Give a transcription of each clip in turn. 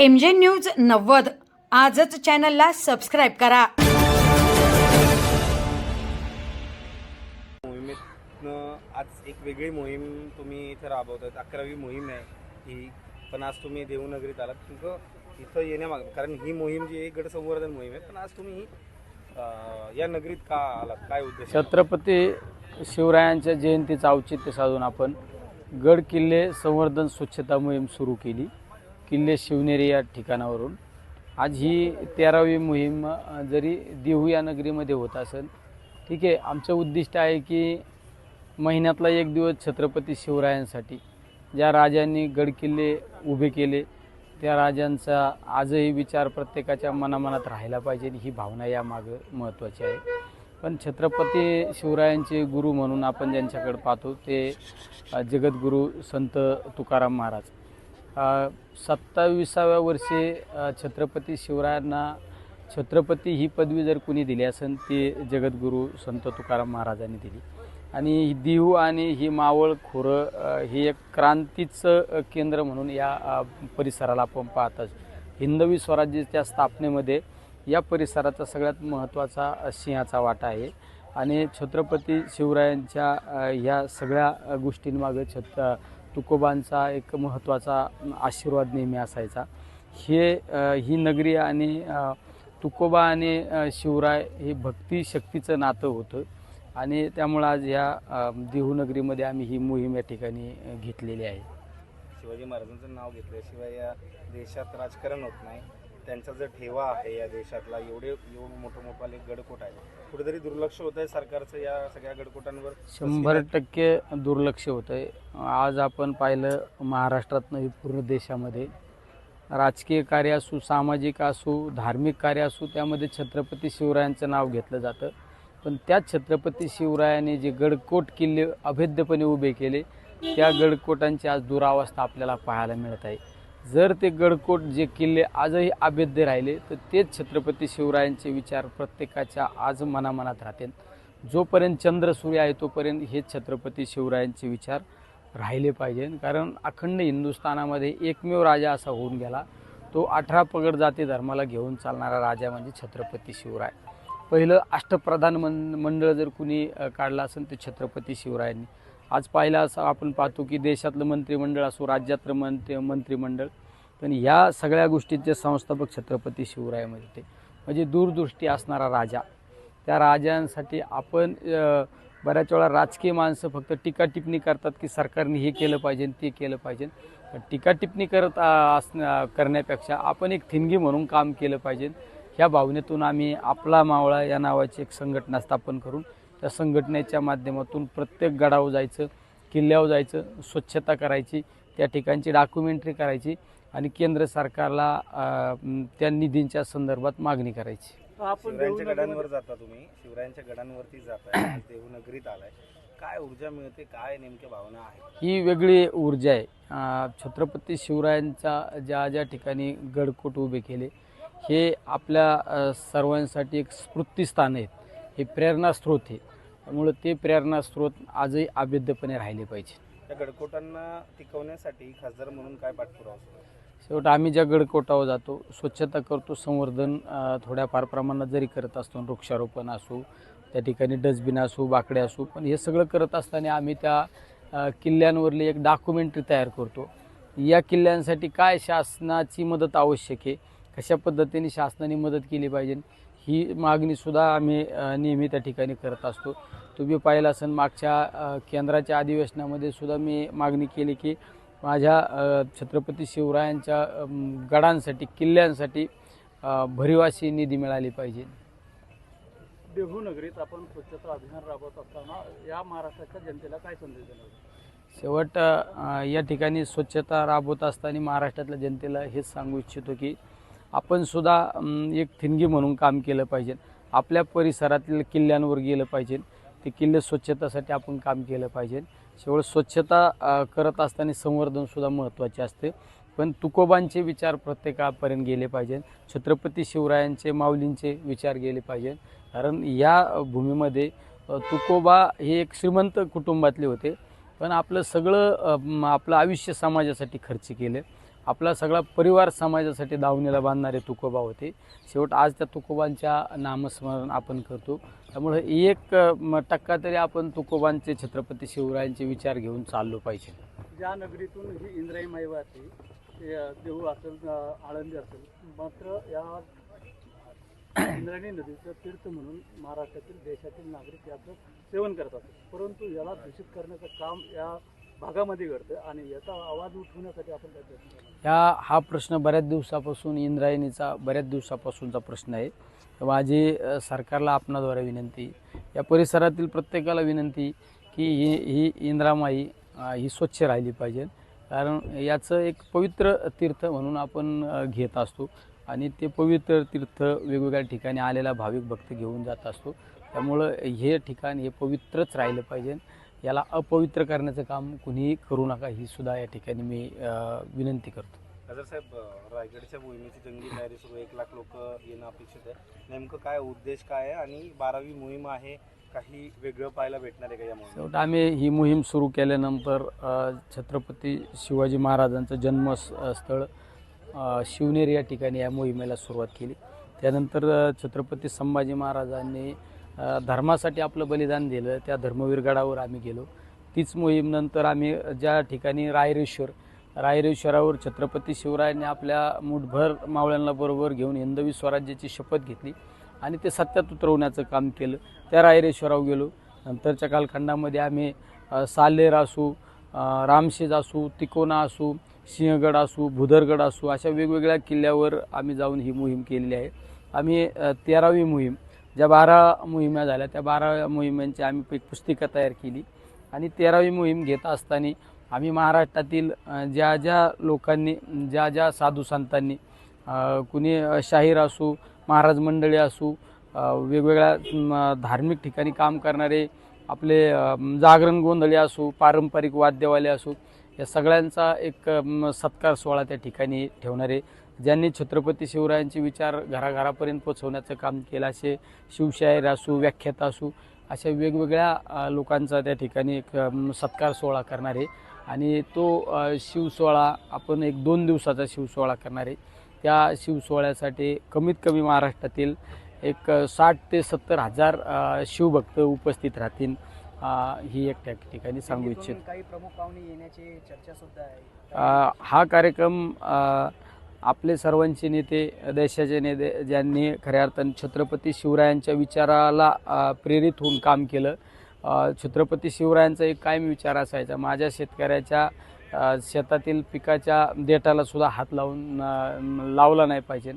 M जे news नव्वद. आजच चॅनलला सबस्क्राईब करा. मोहिमेतनं आज एक वेगळी मोहीम तुम्ही इथं राबवतात अकरावी मोहीम आहे ही. पण आज तुम्ही देवनगरीत आलात. तुमचं इथं येण्यामाग कारण ही मोहीम जी आहे गड संवर्धन मोहीम आहे. पण आज तुम्ही अं, या नगरीत का आलात? काय उद्देश आहे? छत्रपती शिवरायांच्या जयंतीचं औचित्य साधून आपण गड किल्ले संवर्धन स्वच्छता मोहीम सुरू केली. किल्ले शिवनेरी या ठिकाणावरून. आज ही तेरावी मोहीम जरी देहू या नगरीमध्ये होत असेल ठीक आहे आमचं उद्दिष्ट आहे की महिन्यातला एक दिवस छत्रपती शिवरायांसाठी ज्या राजांनी गडकिल्ले उभे केले त्या राजांचा आजही विचार प्रत्येकाच्या मनामनात राहायला पाहिजे ही भावना यामागं महत्त्वाची आहे. पण छत्रपती शिवरायांचे गुरु म्हणून आपण ज्यांच्याकडे पाहतो ते जगद्गुरू संत तुकाराम महाराज. सत्ताविसाव्या वर्षी छत्रपती शिवरायांना छत्रपती ही पदवी जर कुणी दिली असेल ती जगद्गुरू संत तुकाराम महाराजांनी दिली. आणि ही आणि ही मावळ खोरं हे एक क्रांतीचं केंद्र म्हणून या परिसराला आपण पाहतात हिंदवी स्वराज्याच्या स्थापनेमध्ये या परिसराचा सगळ्यात महत्त्वाचा सिंहाचा वाटा आहे. आणि छत्रपती शिवरायांच्या ह्या सगळ्या गोष्टींमागं छत तुकोबांचा एक महत्त्वाचा आशीर्वाद नेहमी असायचा. हे ही नगरी आणि तुकोबा आणि शिवराय हे भक्ती शक्तीचं नातं होतं. आणि त्यामुळं आज ह्या देहूनगरीमध्ये आम्ही ही मोहीम या ठिकाणी घेतलेली आहे. शिवाजी महाराजांचं नाव घेतल्याशिवाय या देशात राजकारण होत नाही. त्यांचा जो ठेवा आहे या देशातला एवढे एवढं मोठं मोठाले गडकोट आहे कुठेतरी दुर्लक्ष होत आहे सरकारचं या सगळ्या गडकोटांवर? शंभर टक्के दुर्लक्ष होतं आहे आज आपण पाहिलं महाराष्ट्रात नाही पूर्ण देशामध्ये. राजकीय कार्य असू सामाजिक असू धार्मिक कार्य असू त्यामध्ये छत्रपती शिवरायांचं नाव घेतलं जातं. पण त्याच छत्रपती शिवरायांनी जे गडकोट किल्ले अभेद्यपणे उभे केले त्या गडकोटांची आज दुरावस्था आपल्याला पाहायला मिळत आहे. जर ते गडकोट जे किल्ले आजही अभेद्य राहिले तर तेच छत्रपती शिवरायांचे विचार प्रत्येकाच्या आज मनामनात राहतील जोपर्यंत चंद्र सूर्य आहे तोपर्यंत हेच छत्रपती शिवरायांचे विचार राहिले पाहिजे. कारण अखंड हिंदुस्थानामध्ये एकमेव राजा असा होऊन गेला. तो अठरा पगड जाती धर्माला घेऊन चालणारा राजा म्हणजे छत्रपती शिवराय. पहिलं अष्टप्रधान मन मंडळ जर कुणी काढलं असेल ते छत्रपती शिवरायांनी. आज पाहिला असं आपण पाहतो की देशातलं मंत्रिमंडळ असो राज्यातलं मंत्री मंत्रिमंडळ पण या सगळ्या गोष्टींचे संस्थापक छत्रपती शिवरायामध्ये ते म्हणजे दूरदृष्टी असणारा राजा. त्या राजांसाठी आपण बऱ्याच वेळा राजकीय माणसं फक्त टीका टिप्पणी करतात की सरकारने हे केलं पाहिजे ते केलं पाहिजे. पण टीका टिप्पणी करत असण्या करण्यापेक्षा आपण एक थिंगी म्हणून काम केलं पाहिजे. ह्या भावनेतून आम्ही आपला मावळा या नावाची एक संघटना स्थापन करून त्या संघटनेच्या माध्यमातून प्रत्येक गडावर जायचं किल्ल्यावर जायचं स्वच्छता करायची त्या ठिकाणची डॉक्युमेंटरी करायची आणि केंद्र सरकारला त्या निधींच्या संदर्भात मागणी करायची. शिवरायांच्या गडांवर जाता तुम्ही. शिवरायांच्या गडांवरती जाताय. आज देवनगरीत आलाय. काय ऊर्जा मिळते? काय नेमक्या भावना आहेत? ही वेगळी ऊर्जा आहे. छत्रपती शिवरायांचा ज्या ज्या ठिकाणी गडकोट उभे केले हे आपल्या सर्वांसाठी एक स्फूर्तिस्थान आहेत. हे प्रेरणास्रोत आहे. त्यामुळं ते प्रेरणास्रोत आजही अभेद्यपणे राहिले पाहिजे. त्या गडकोटांना टिकवण्यासाठी खासदार म्हणून काय पाठपुरावा सुरू आहे? शेवट आम्ही ज्या गडकोटावर जातो स्वच्छता करतो संवर्धन अं, थोड्याफार प्रमाणात जरी करत असतो वृक्षारोपण असो त्या ठिकाणी डस्टबिन असो बाकडे असो पण हे सगळं करत असताना आम्ही त्या अं, किल्ल्यांवरली एक डॉक्युमेंटरी तयार करतो. या किल्ल्यांसाठी काय शासनाची मदत आवश्यक आहे? कशा पद्धतीने शासनाने मदत केली पाहिजे? ही मागणीसुद्धा आम्ही नेहमी त्या ठिकाणी करत असतो. तुम्ही पाहिलं असेल मागच्या केंद्राच्या अधिवेशनामध्ये सुद्धा मी मागणी केली की माझ्या छत्रपती शिवरायांच्या गडांसाठी किल्ल्यांसाठी अ, भरीवाशी निधी मिळाली पाहिजे. देहू नगरीत आपण स्वच्छता अभियान राबवत असताना या महाराष्ट्राच्या जनतेला काय संदेश देणार? शेवट या ठिकाणी स्वच्छता राबवत असताना महाराष्ट्रातल्या जनतेला हेच सांगू इच्छितो की आपण सुद्धा एक थिनगी म्हणून काम केलं पाहिजे. आपल्या परिसरातील किल्ल्यांवर गेलं पाहिजे. ते किल्ले स्वच्छतासाठी आपण काम केलं पाहिजे. शेवट स्वच्छता करत असताना संवर्धनसुद्धा महत्त्वाचे असते. पण तुकोबांचे विचार प्रत्येकापर्यंत गेले पाहिजे. छत्रपती शिवरायांचे माऊलींचे विचार गेले पाहिजे. कारण या भूमीमध्ये तुकोबा हे एक श्रीमंत कुटुंबातले होते. पण आपलं सगळं आपलं आयुष्य समाजासाठी खर्च केलं. आपला सगळा परिवार समाजासाठी दावणीला बांधणारे तुकोबा होते. शेवट आज त्या तुकोबांच्या नामस्मरण आपण करतो. त्यामुळे एक टक्का तरी आपण तुकोबांचे छत्रपती शिवरायांचे विचार घेऊन चाललो पाहिजे. ज्या नगरीतून ही इंद्राई माईवा ते अ, देहू असेल आळंदी असेल मात्र या इंद्रायणी नदीचं तीर्थ म्हणून महाराष्ट्रातील देशातील नागरिक याचं सेवन करतात. परंतु याला दूषित करण्याचं काम या भागामध्ये घडतं आणि याचा आवाज उठवण्यासाठी आपण काय प्रयत्न ह्या हा प्रश्न बऱ्याच दिवसापासून इंद्रायणीचा बऱ्याच दिवसापासूनचा प्रश्न आहे. तर माझी अ, सरकारला आपणाद्वारे विनंती या परिसरातील प्रत्येकाला विनंती की ही ही इंद्रामाई अ, ही स्वच्छ राहिली पाहिजे. कारण याचं एक पवित्र तीर्थ म्हणून आपण अ, घेत असतो आणि ते पवित्र तीर्थ वेगवेगळ्या ठिकाणी आलेला भाविक भक्त घेऊन जात असतो. त्यामुळं हे ठिकाण हे पवित्रच राहिलं पाहिजे. याला अपवित्र करण्याचं काम कुणीही करू नका ही सुद्धा या ठिकाणी मी विनंती करतो. गजर साहेब रायगडच्या मोहिमेची जंगी तयारी सुरू. एक लाख लोक येणं अपेक्षित आहे. नेमकं काय उद्देश काय आहे आणि बारावी मोहीम आहे काही वेगळं पाहायला भेटणार आहे का या मोहिमेत? शेवट आम्ही ही मोहीम सुरू केल्यानंतर छत्रपती शिवाजी महाराजांचं जन्मस्थळ शिवनेर या ठिकाणी या मोहिमेला सुरुवात केली. त्यानंतर छत्रपती संभाजी महाराजांनी धर्मासाठी आपलं बलिदान दिलं. त्या धर्मवीर गडावर आम्ही गेलो. तीच मोहीम नंतर आम्ही ज्या ठिकाणी रायरेश्वर रायरेश्वरावर छत्रपती शिवरायांनी आपल्या मुठभर मावळ्यांना बरोबर घेऊन हिंदवी स्वराज्याची शपथ घेतली आणि ते सत्यात उतरवण्याचं काम केलं. त्या रायरेश्वरावर गेलो. नंतरच्या कालखंडामध्ये आम्ही सालेर असू रामशेज असू तिकोना असू सिंहगड असू भुदरगड असू अशा वेगवेगळ्या किल्ल्यावर आम्ही जाऊन ही मोहीम केलेली आहे. आम्ही तेरावी मोहीम ज्या बारा मोहिमा झाल्या त्या बारा मोहिमांची आम्ही एक पुस्तिका तयार केली. आणि तेरावी मोहीम घेत असताना आम्ही महाराष्ट्रातील ज्या ज्या लोकांनी ज्या ज्या साधू संतांनी कुणी शाहीर असू महाराज मंडळी असू वेगवेगळ्या धार्मिक ठिकाणी काम करणारे आपले जागरण गोंधळे असू पारंपरिक वाद्यवाले असू या सगळ्यांचा एक सत्कार सोहळा त्या ठिकाणी ठेवणारे ज्यांनी छत्रपती शिवरायांचे विचार घराघरापर्यंत पोचवण्याचं काम केलं असे शिवशाहीर असू व्याख्याता असू अशा वेगवेगळ्या लोकांचा त्या ठिकाणी एक सत्कार सोहळा करणारे आणि तो शिवसोहळा आपण एक दोन दिवसाचा शिवसोहळा करणारे त्या शिवसोहळ्यासाठी कमीत कमी महाराष्ट्रातील एक साठ ते सत्तर हजार शिवभक्त उपस्थित राहतील ही एक त्या ठिकाणी सांगू इच्छित. काही प्रमुख पाहुणे येण्याची चर्चा सुद्धा आहे. हा कार्यक्रम आपले सर्वांचे नेते देशाचे नेते ज्यांनी खऱ्या अर्थाने छत्रपती शिवरायांच्या विचाराला प्रेरित होऊन काम केलं. छत्रपती शिवरायांचा एक कायम विचार असायचा. माझ्या शेतकऱ्याच्या शेतातील पिकाच्या देठाला सुद्धा हात लावून लावला नाही पाहिजे.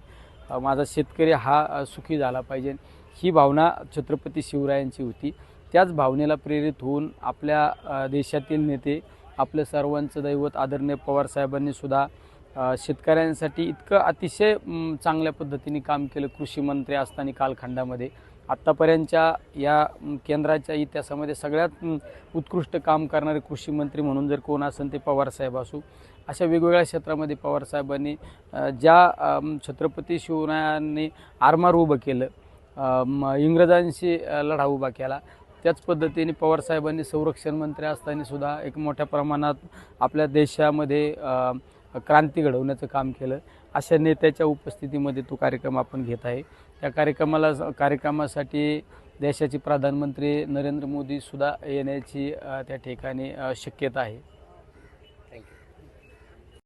माझा शेतकरी हा सुखी झाला पाहिजे. ही भावना छत्रपती शिवरायांची होती. त्याच भावनेला प्रेरित होऊन आपल्या देशातील नेते आपलं सर्वांचं दैवत आदरणीय पवारसाहेबांनी सुद्धा शेतकऱ्यांसाठी इतकं अतिशय चांगल्या पद्धतीने काम केलं कृषी मंत्री असताना कालखंडामध्ये. आत्तापर्यंतच्या या केंद्राच्या इतिहासामध्ये सगळ्यात उत्कृष्ट काम करणारे कृषी मंत्री म्हणून जर कोण असेल ते पवारसाहेब असू. अशा वेगवेगळ्या क्षेत्रामध्ये पवारसाहेबांनी ज्या छत्रपती शिवरायांनी आरमार उभं केलं इंग्रजांशी लढा उभा केला त्याच पद्धतीने पवारसाहेबांनी संरक्षण मंत्री असताना सुद्धा एक मोठ्या प्रमाणात आपल्या देशामध्ये क्रांती घडवण्याचं काम केलं. अशा नेत्याच्या उपस्थितीमध्ये तो कार्यक्रम आपण घेत आहे. त्या कार्यक्रमाला कार्यक्रमासाठी देशाचे प्रधानमंत्री नरेंद्र मोदीसुद्धा येण्याची त्या ठिकाणी शक्यता आहे.